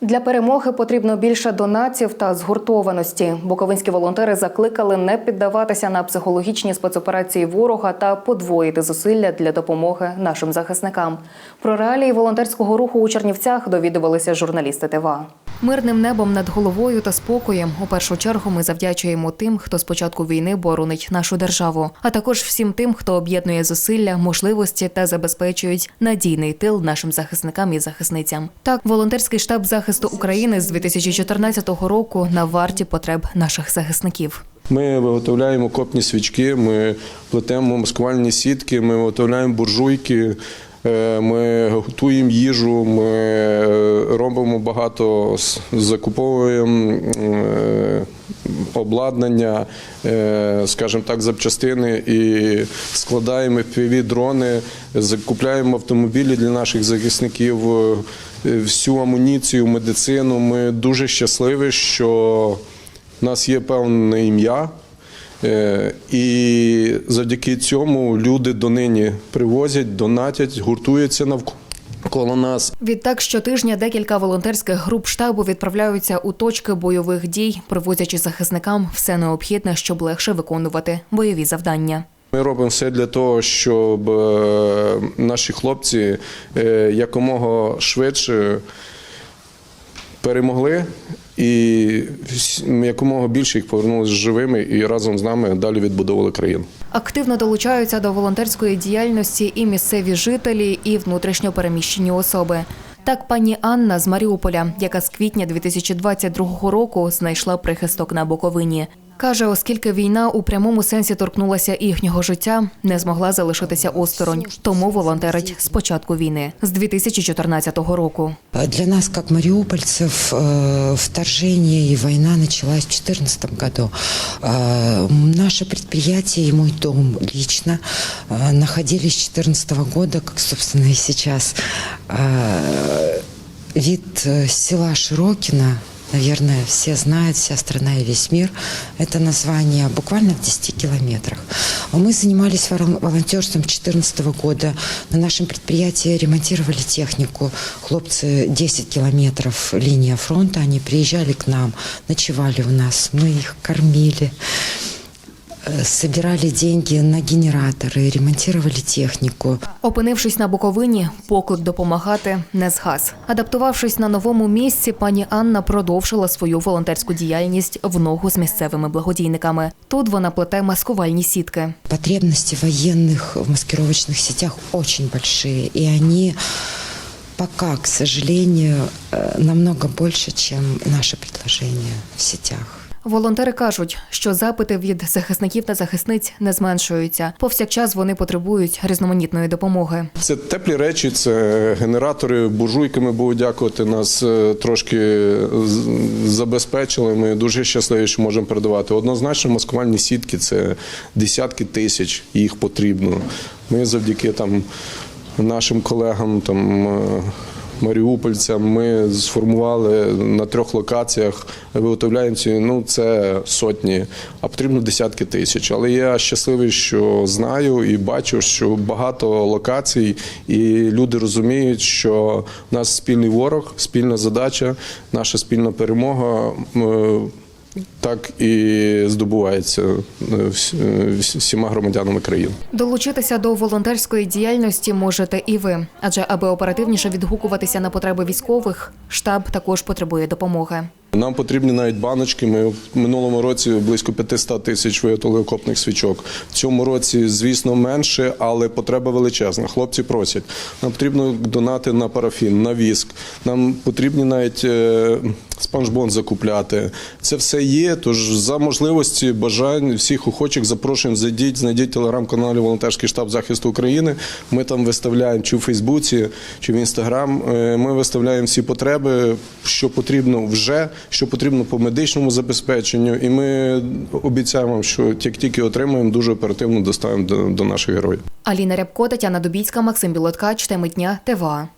Для перемоги потрібно більше донатів та згуртованості. Буковинські волонтери закликали не піддаватися на психологічні спецоперації ворога та подвоїти зусилля для допомоги нашим захисникам. Про реалії волонтерського руху у Чернівцях довідувалися журналісти ТВА. Мирним небом над головою та спокоєм у першу чергу ми завдячуємо тим, хто з початку війни боронить нашу державу, а також всім тим, хто об'єднує зусилля, можливості та забезпечують надійний тил нашим захисникам і захисницям. Так, волонтерський штаб захисту України з 2014 року на варті потреб наших захисників. Ми виготовляємо копні свічки, ми плетемо маскувальні сітки, ми виготовляємо буржуйки, е, ми готуємо їжу, ми е, багато, закуповуємо е, обладнання, е, скажімо так, запчастини і складаємо fpv дрони, закупляємо автомобілі для наших захисників, е, всю амуніцію, медицину. Ми дуже щасливі, що у нас є певне ім'я, і завдяки цьому люди донині привозять, донатять, гуртуються навколо нас. Відтак щотижня декілька волонтерських груп штабу відправляються у точки бойових дій, привозячи захисникам все необхідне, щоб легше виконувати бойові завдання. Ми робимо все для того, щоб е, наші хлопці е, якомога швидше перемогли і якомога більше їх повернулися живими і разом з нами далі відбудовували країну. Активно долучаються до волонтерської діяльності і місцеві жителі, і внутрішньо переміщені особи. Так, пані Анна з Маріуполя, яка з квітня 2022 року знайшла прихисток на Буковині. Каже, оскільки війна у прямому сенсі торкнулася їхнього життя, не змогла залишитися осторонь, тому волонтерить з початку війни з 2014 року. Для нас, как мариупольцев, э, вторжение и война началась в 2014 году. Наше предприятие и мой дом лично а, находились с 2014 года, как, собственно. А, Вид э, села Широкино Наверное, все знают, вся страна и весь мир. Это название буквально в 10 километрах. А Мы занимались волонтерством с 2014 года. На нашем предприятии ремонтировали технику. Хлопцы 10 километров линия фронта, они приезжали к нам, ночевали у нас, мы их кормили. Э, Собирали деньги на генераторы, ремонтировали технику. Опинившись на Буковині, поклик допомагати не згас. Адаптувавшись на новому місці, пані Анна продовжила свою волонтерську діяльність в ногу з місцевими благодійниками. Тут вона плете маскувальні сітки. Потребности военных в маскировочных сетях очень большие, и они пока, к сожалению, э, намного больше, чем наше предложение в сетях. Волонтери кажуть, що запити від захисників та захисниць не зменшуються. Повсякчас вони потребують різноманітної допомоги. Це теплі речі, це генератори, буржуйками будуть дякувати. Нас е, трошки забезпечили. Ми дуже щасливі, що можемо передавати. Однозначно, маскувальні сітки це десятки тисяч, їх потрібно. Ми завдяки там нашим колегам там. Е, Маріупольцям ми сформували на трьох локаціях, виготовляємо ці, ну це сотні, а потрібно десятки тисяч. Але я щасливий, що знаю і бачу, що багато локацій, і люди розуміють, що в нас спільний ворог, спільна задача, наша спільна перемога. Так і здобувається е, е, вс- всіма громадянами країни. Долучитися до волонтерської діяльності можете і ви, адже аби оперативніше відгукуватися на потреби військових, штаб також потребує допомоги. Нам потрібні навіть баночки. Ми в минулому році близько 500 тисяч виготовили окопних свічок. В цьому році, звісно, менше, але потреба величезна. Хлопці просять. Нам потрібно донати на парафін, на віск. Нам потрібні навіть е, спанчбон закупляти. Це все є. Тож за можливості бажань всіх охочих запрошуємо. Зайдіть, знайдіть телеграм-каналі Волонтерський штаб захисту України. Ми там виставляємо чи в Фейсбуці, чи в Інстаграм. Е, Ми виставляємо всі потреби, що потрібно вже, що потрібно по медичному забезпеченню. І ми обіцяємо, вам, що як тільки отримаємо, дуже оперативно доставимо до, наших героїв. Аліна Рябко, Тетяна Дубіцька, Максим Білоткач, теми дня ТВА.